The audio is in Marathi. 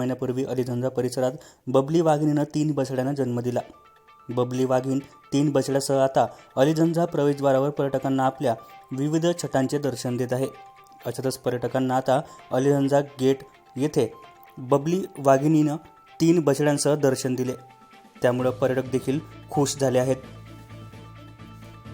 महिन्यापूर्वी अलिझंझा परिसरात बबली वाघिणीनं तीन बछड्यांना जन्म दिला. बबली वाघीण तीन बछड्यासह आता अलिझंझा प्रवेशद्वारावर पर्यटकांना आपल्या विविध छटांचे दर्शन देत आहे. अशातच पर्यटकांना आता अलिझंझा गेट येथे बबली वाघिणीनं तीन बछड्यांसह दर्शन दिले. त्यामुळं पर्यटक देखील खुश झाले आहेत.